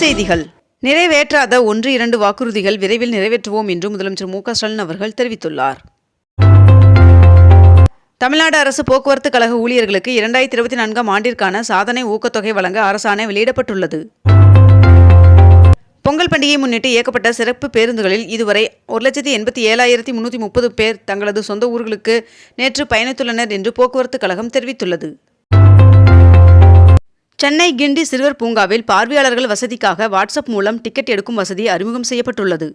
செய்திகள். நிறைவேற்றாத ஒன்று இரண்டு வாக்குறுதிகள் விரைவில் நிறைவேற்றுவோம் என்று முதலமைச்சர் மு ஸ்டாலின் அவர்கள் தெரிவித்துள்ளார். தமிழ்நாடு அரசு போக்குவரத்து கழக ஊழியர்களுக்கு இரண்டாயிரத்தி இருபத்தி நான்காம் ஆண்டிற்கான சாதனை ஊக்கத்தொகை வழங்க அரசாணை வெளியிடப்பட்டுள்ளது. பொங்கல் பண்டிகையை முன்னிட்டு இயக்கப்பட்ட சிறப்பு பேருந்துகளில் இதுவரை ஒரு லட்சத்தி எண்பத்தி ஏழாயிரத்தி முன்னூற்றி முப்பது பேர் தங்களது சொந்த ஊர்களுக்கு நேற்று பயணித்துள்ளனர் என்று போக்குவரத்து கழகம் தெரிவித்துள்ளது. சென்னை கிண்டி சிறுவர் பூங்காவில் பார்வையாளர்கள் வசதிக்காக வாட்ஸ்அப் மூலம் டிக்கெட் எடுக்கும் வசதி அறிமுகம் செய்யப்பட்டுள்ளது.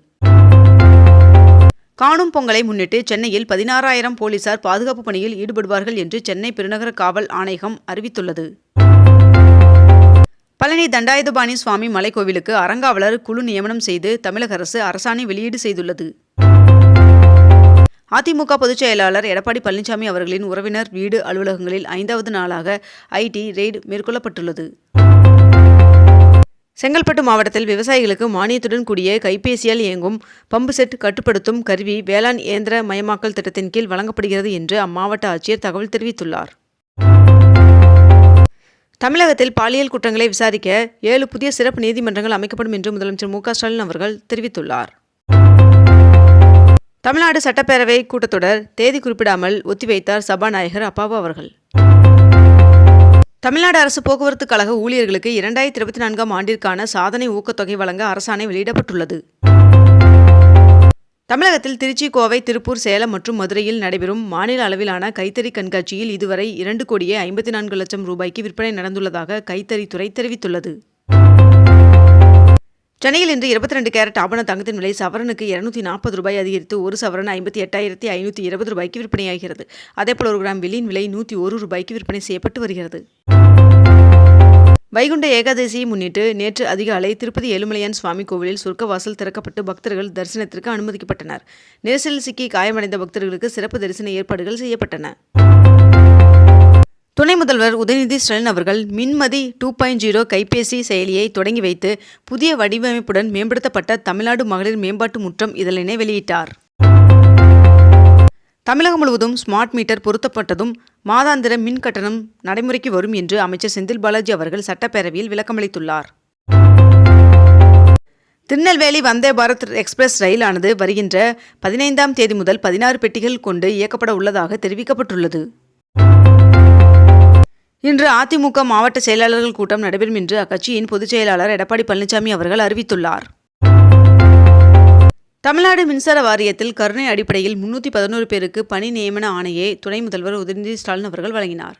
காணும் பொங்கலை முன்னிட்டு சென்னையில் பதினாறாயிரம் போலீசார் பாதுகாப்பு பணியில் ஈடுபடுவார்கள் என்று சென்னை பெருநகர காவல் ஆணையகம் அறிவித்துள்ளது. பழனி தண்டாயுதபாணி சுவாமி மலைக்கோவிலுக்கு அறங்காவலர் குழு நியமனம் செய்து தமிழக அரசு அரசாணை வெளியீடு செய்துள்ளது. அதிமுக பொதுச் செயலாளர் எடப்பாடி பழனிசாமி அவர்களின் உறவினர் வீடு அலுவலகங்களில் ஐந்தாவது நாளாக ஐடி ரெய்டு மேற்கொள்ளப்பட்டுள்ளது. செங்கல்பட்டு மாவட்டத்தில் விவசாயிகளுக்கு மானியத்துடன் கூடிய கைபேசியால் இயங்கும் பம்பு செட் கட்டுப்படுத்தும் கருவி வேளாண் இயந்திர மயமாக்கல் திட்டத்தின் கீழ் வழங்கப்படுகிறது என்று அம்மாவட்ட ஆட்சியர் தகவல் தெரிவித்துள்ளார். தமிழகத்தில் பாலியல் குற்றங்களை விசாரிக்க ஏழு புதிய சிறப்பு நீதிமன்றங்கள் அமைக்கப்படும் என்று முதலமைச்சர் மு க ஸ்டாலின் அவர்கள் தெரிவித்துள்ளார். தமிழ்நாடு சட்டப்பேரவை கூட்டத்தொடர் தேதி குறிப்பிடாமல் ஒத்திவைத்தார் சபாநாயகர் அப்பாவு அவர்கள். தமிழ்நாடு அரசு போக்குவரத்து கழக ஊழியர்களுக்கு இரண்டாயிரத்தி இருபத்தி நான்காம் ஆண்டிற்கான சாதனை ஊக்கத்தொகை வழங்க அரசாணை வெளியிடப்பட்டுள்ளது. தமிழகத்தில் திருச்சி கோவை திருப்பூர் சேலம் மற்றும் மதுரையில் நடைபெறும் மாநில அளவிலான கைத்தறி கண்காட்சியில் இதுவரை இரண்டு கோடியே ஐம்பத்தி நான்கு லட்சம் ரூபாய்க்கு விற்பனை நடந்துள்ளதாக கைத்தறித்துறை தெரிவித்துள்ளது. சென்னையில் இன்று இருபத்தி ரெண்டு கேரட் ஆபண தங்கத்தின் விலை சவரனுக்கு இருநூத்தி நாற்பது ரூபாய் அதிகரித்து ஒரு சவரன் ஐம்பத்தி எட்டாயிரத்தி ஐநூற்றி இருபது ரூபாய்க்கு விற்பனையாகிறது. அதேபோல் ஒரு கிராம் வெள்ளியின் விலை நூற்றி ஒரு ரூபாய்க்கு விற்பனை செய்யப்பட்டு வருகிறது. வைகுண்ட ஏகாதசியை முன்னிட்டு நேற்று அதிகாலை திருப்பதி ஏழுமலையான் சுவாமி கோவிலில் சொர்க்கவாசல் திறக்கப்பட்டு பக்தர்கள் தரிசனத்திற்கு அனுமதிக்கப்பட்டனர். நெரிசலில் சிக்கி காயமடைந்த பக்தர்களுக்கு சிறப்பு தரிசன ஏற்பாடுகள் செய்யப்பட்டன. துணை முதல்வர் உதயநிதி ஸ்டாலின் அவர்கள் மின்மதி டூ பாயிண்ட் ஜீரோ கைபேசி செயலியை தொடங்கி வைத்து புதிய வடிவமைப்புடன் மேம்படுத்தப்பட்ட தமிழ்நாடு மகளிர் மேம்பாட்டு முற்றம் இதழினை வெளியிட்டார். தமிழகம் முழுவதும் ஸ்மார்ட் மீட்டர் பொருத்தப்பட்டதும் மாதாந்திர மின் கட்டணம் நடைமுறைக்கு வரும் என்று அமைச்சர் செந்தில் பாலாஜி அவர்கள் சட்டப்பேரவையில் விளக்கமளித்துள்ளார் திருநெல்வேலி வந்தே பாரத் எக்ஸ்பிரஸ் ரயிலானது வருகின்ற பதினைந்தாம் தேதி முதல் பதினாறு பெட்டிகள் கொண்டு இயக்கப்பட உள்ளதாக தெரிவிக்கப்பட்டுள்ளது. இன்று அதிமுக மாவட்ட செயலாளர்கள் கூட்டம் நடைபெறும் என்று அக்கட்சியின் பொதுச் செயலாளர் எடப்பாடி பழனிசாமி அவர்கள் அறிவித்துள்ளார். தமிழ்நாடு மின்சார வாரியத்தில் கருணை அடிப்படையில் முன்னூற்றி பதினோரு பேருக்கு பணி நியமன ஆணையை துணை முதல்வர் உதயநிதி ஸ்டாலின் அவர்கள் வழங்கினார்.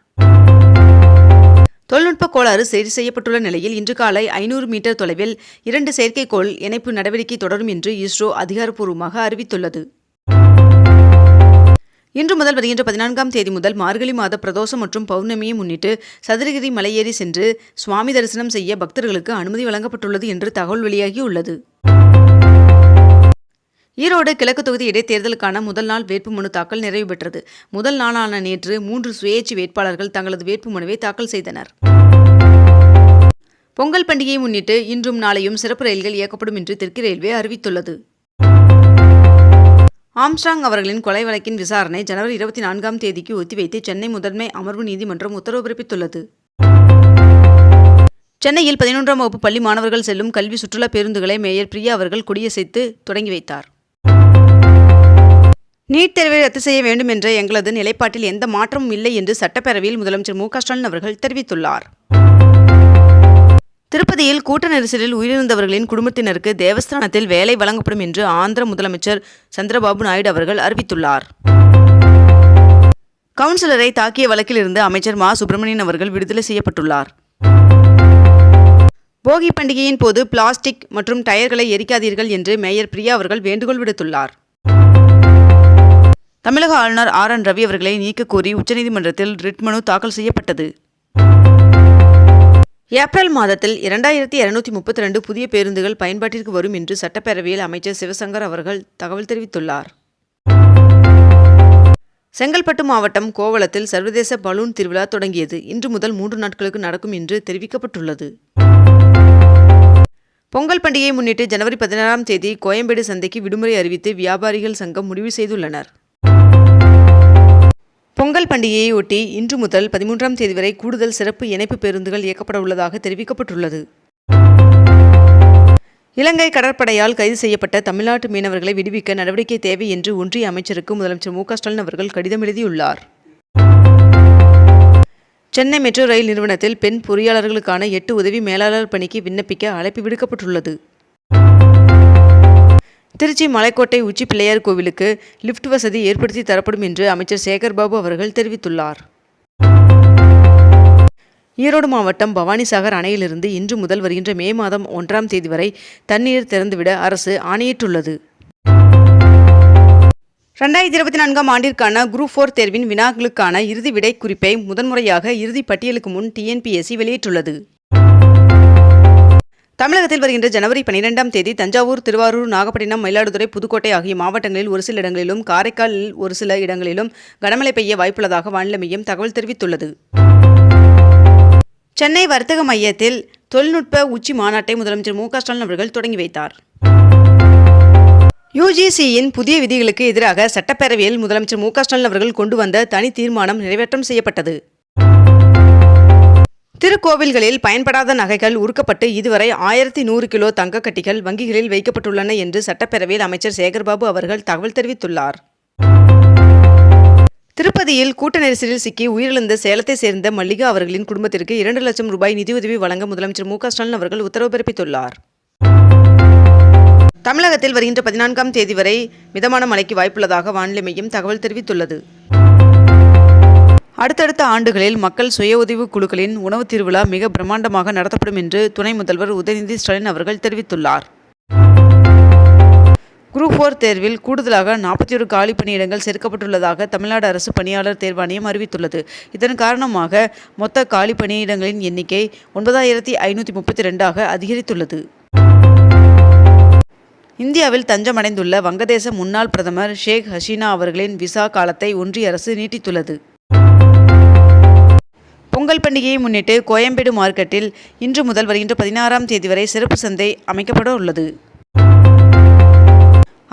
தொழில்நுட்ப கோளாறு சரி செய்யப்பட்டுள்ள நிலையில் இன்று காலை ஐநூறு மீட்டர் தொலைவில் இரண்டு செயற்கைக்கோள் இணைப்பு நடவடிக்கை தொடரும் என்று இஸ்ரோ அதிகாரப்பூர்வமாக அறிவித்துள்ளது. இன்று முதல் வருகின்ற பதினான்காம் தேதி முதல் மார்கழி மாத பிரதோஷம் மற்றும் பௌர்ணமியை முன்னிட்டு சதுரகிரி மலையேறி சென்று சுவாமி தரிசனம் செய்ய பக்தர்களுக்கு அனுமதி வழங்கப்பட்டுள்ளது என்று தகவல் வெளியாகியுள்ளது. ஈரோடு கிழக்கு தொகுதி இடைத்தேர்தலுக்கான முதல் நாள் வேட்புமனு தாக்கல் நிறைவு பெற்றது. முதல் நாளான நேற்று மூன்று சுயேட்சை வேட்பாளர்கள் தங்களது வேட்புமனுவை தாக்கல் செய்தனர். பொங்கல் பண்டிகையை முன்னிட்டு இன்றும் நாளையும் சிறப்பு ரயில்கள் இயக்கப்படும் என்று தெற்கு ரயில்வே அறிவித்துள்ளது. ஆம்ஸ்ட்ராங் அவர்களின் கொலை வழக்கின் விசாரணை ஜனவரி இருபத்தி நான்காம் தேதிக்கு ஒத்திவைத்து சென்னை முதன்மை அமர்வு நீதிமன்றம் உத்தரவு பிறப்பித்துள்ளது. சென்னையில் பதினொன்றாம் வகுப்பு பள்ளி மாணவர்கள் செல்லும் கல்வி சுற்றுலா பேருந்துகளை மேயர் பிரியா அவர்கள் கொடியசைத்து தொடங்கி வைத்தார். நீட் தேர்வை ரத்து செய்ய வேண்டும் என்ற எங்களது நிலைப்பாட்டில் எந்த மாற்றமும் இல்லை என்று சட்டப்பேரவையில் முதலமைச்சர் மு க ஸ்டாலின் அவர்கள் தெரிவித்துள்ளார். திருப்பதியில் கூட்ட நெரிசலில் உயிரிழந்தவர்களின் குடும்பத்தினருக்கு தேவஸ்தானத்தில் வேலை வழங்கப்படும் என்று ஆந்திர முதலமைச்சர் சந்திரபாபு நாயுடு அவர்கள் அறிவித்துள்ளார். கவுன்சிலரை தாக்கிய வழக்கில் இருந்து அமைச்சர் மா. சுப்பிரமணியன் அவர்கள் விடுதலை செய்யப்பட்டுள்ளார். போகி பண்டிகையின் போது பிளாஸ்டிக் மற்றும் டயர்களை எரிக்காதீர்கள் என்று மேயர் பிரியா அவர்கள் வேண்டுகோள் விடுத்துள்ளார். தமிழக ஆளுநர் ஆர். என். ரவி அவர்களை நீக்கக்கோரி உச்சநீதிமன்றத்தில் ரிட் மனு தாக்கல் செய்யப்பட்டது. ஏப்ரல் மாதத்தில் இரண்டாயிரத்தி இருநூத்தி முப்பத்தி ரெண்டு புதிய பேருந்துகள் பயன்பாட்டிற்கு வரும் என்று சட்டப்பேரவையில் அமைச்சர் சிவசங்கர் அவர்கள் தகவல் தெரிவித்துள்ளார். செங்கல்பட்டு மாவட்டம் கோவளத்தில் சர்வதேச பலூன் திருவிழா தொடங்கியது. இன்று முதல் மூன்று நாட்களுக்கு நடக்கும் என்று தெரிவிக்கப்பட்டுள்ளது. பொங்கல் பண்டிகையை முன்னிட்டு ஜனவரி பதினாறாம் தேதி கோயம்பேடு சந்தைக்கு விடுமுறை அறிவித்து வியாபாரிகள் சங்கம் முடிவு செய்துள்ளனர். பொங்கல் பண்டிகையை ஒட்டி இன்று முதல் பதிமூன்றாம் தேதி வரை கூடுதல் சிறப்பு இணைப்பு பேருந்துகள் இயக்கப்பட உள்ளதாக தெரிவிக்கப்பட்டுள்ளது. இலங்கை கடற்படையால் கைது செய்யப்பட்ட தமிழ்நாட்டு மீனவர்களை விடுவிக்க நடவடிக்கை தேவை என்று ஒன்றிய அமைச்சருக்கு முதலமைச்சர் மு ஸ்டாலின் அவர்கள் கடிதம் எழுதியுள்ளார். சென்னை மெட்ரோ ரயில் நிறுவனத்தில் பெண் பொறியாளர்களுக்கான எட்டு உதவி மேலாளர் பணிக்கு விண்ணப்பிக்க அழைப்பு விடுக்கப்பட்டுள்ளது. திருச்சி மலைக்கோட்டை உச்சி பிள்ளையார் கோவிலுக்கு லிஃப்ட் வசதி ஏற்படுத்தி தரப்படும் என்று அமைச்சர் சேகர்பாபு அவர்கள் தெரிவித்துள்ளார். ஈரோடு மாவட்டம் பவானிசாகர் அணையிலிருந்து இன்று முதல் வருகின்ற மே மாதம் ஒன்றாம் தேதி வரை தண்ணீர் திறந்துவிட அரசு ஆணையிட்டுள்ளது. ரெண்டாயிரத்தி இருபத்தி நான்காம் ஆண்டிற்கான குரூப் ஃபோர் தேர்வின் வினாக்களுக்கான இறுதி விடை குறிப்பை முதன்முறையாக இறுதி பட்டியலுக்கு முன் டிஎன்பிஎஸ்சி வெளியிட்டுள்ளது. தமிழகத்தில் வருகின்ற ஜனவரி பனிரெண்டாம் தேதி தஞ்சாவூர் திருவாரூர் நாகப்பட்டினம் மயிலாடுதுறை புதுக்கோட்டை ஆகிய மாவட்டங்களில் ஒரு சில இடங்களிலும் காரைக்காலில் ஒரு சில இடங்களிலும் கனமழை பெய்ய வாய்ப்புள்ளதாக வானிலை மையம் தகவல் தெரிவித்துள்ளது. சென்னை வர்த்தக மையத்தில் தொழில்நுட்ப உச்சி மாநாட்டை முதலமைச்சர் மு ஸ்டாலின் அவர்கள் தொடங்கி வைத்தார். யுஜிசியின் புதிய விதிகளுக்கு எதிராக சட்டப்பேரவையில் முதலமைச்சர் மு ஸ்டாலின் அவர்கள் கொண்டு வந்த தனி தீர்மானம் நிறைவேற்றம் செய்யப்பட்டது. திருக்கோவில்களில் பயன்படாத நகைகள் உருக்கப்பட்டு இதுவரை ஆயிரத்தி நூறு கிலோ தங்கக்கட்டிகள் வங்கிகளில் வைக்கப்பட்டுள்ளன என்று சட்டப்பேரவையில் அமைச்சர் சேகர்பாபு அவர்கள் தகவல் தெரிவித்துள்ளார். திருப்பதியில் கூட்ட நெரிசலில் சிக்கி உயிரிழந்த சேலத்தை சேர்ந்த மல்லிகா அவர்களின் குடும்பத்திற்கு இரண்டு லட்சம் ரூபாய் நிதியுதவி வழங்க முதலமைச்சர் மு ஸ்டாலின் அவர்கள் உத்தரவு பிறப்பித்துள்ளார். தமிழகத்தில் வருகின்ற பதினான்காம் தேதி வரை மிதமான மழைக்கு வாய்ப்புள்ளதாக வானிலை மையம் தகவல் தெரிவித்துள்ளது. அடுத்தடுத்த ஆண்டுகளில் மக்கள் சுய உதவி குழுக்களின் உணவு திருவிழா மிக பிரம்மாண்டமாக நடத்தப்படும் என்று துணை முதல்வர் உதயநிதி ஸ்டாலின் அவர்கள் தெரிவித்துள்ளார். குரூப் போர் தேர்வில் கூடுதலாக நாற்பத்தி ஒரு காலி பணியிடங்கள் சேர்க்கப்பட்டுள்ளதாக தமிழ்நாடு அரசு பணியாளர் தேர்வாணையம் அறிவித்துள்ளது. இதன் காரணமாக மொத்த காலி பணியிடங்களின் எண்ணிக்கை ஒன்பதாயிரத்தி ஐநூற்றி முப்பத்தி ரெண்டாக அதிகரித்துள்ளது. இந்தியாவில் தஞ்சமடைந்துள்ள வங்கதேச முன்னாள் பிரதமர் ஷேக் ஹசீனா அவர்களின் விசா காலத்தை ஒன்றிய அரசு நீட்டித்துள்ளது. பொங்கல் பண்டிகையை முன்னிட்டு கோயம்பேடு மார்க்கெட்டில் இன்று முதல் வருகின்ற பதினாறாம் தேதி வரை சிறப்பு சந்தை அமைக்கப்பட உள்ளது.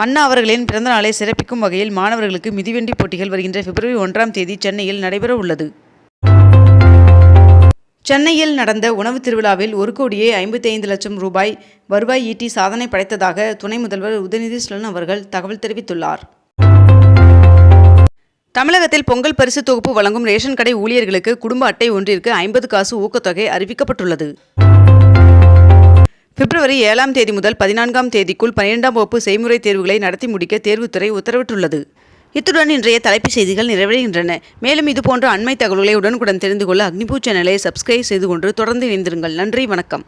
அண்ணா அவர்களின் பிறந்த நாளை சிறப்பிக்கும் வகையில் மாணவர்களுக்கு மிதிவண்டி போட்டிகள் வருகின்ற பிப்ரவரி ஒன்றாம் தேதி சென்னையில் நடைபெற உள்ளது. சென்னையில் நடந்த உணவு திருவிழாவில் ஒரு கோடியே ஐம்பத்தி ஐந்து லட்சம் ரூபாய் வருவாய் ஈட்டி சாதனை படைத்ததாக துணை முதல்வர் உதயநிதி ஸ்டாலின் அவர்கள் தகவல் தெரிவித்துள்ளார். தமிழகத்தில் பொங்கல் பரிசு தொகுப்பு வழங்கும் ரேஷன் கடை ஊழியர்களுக்கு குடும்ப அட்டை ஒன்றிற்கு ஐம்பது காசு ஊக்கத்தொகை அறிவிக்கப்பட்டுள்ளது. பிப்ரவரி ஏழாம் தேதி முதல் பதினான்காம் தேதிக்குள் பன்னிரெண்டாம் வகுப்பு செய்முறை தேர்வுகளை நடத்தி முடிக்க தேர்வுத்துறை உத்தரவிட்டுள்ளது. இத்துடன் இன்றைய தலைப்புச் செய்திகள் நிறைவடைகின்றன. மேலும் இதுபோன்ற அண்மை தகவல்களை உடனுக்குடன் தெரிந்து கொள்ள அக்னிபூ சேனலை சப்ஸ்கிரைப் செய்து கொண்டு தொடர்ந்து இணைந்திருங்கள். நன்றி வணக்கம்.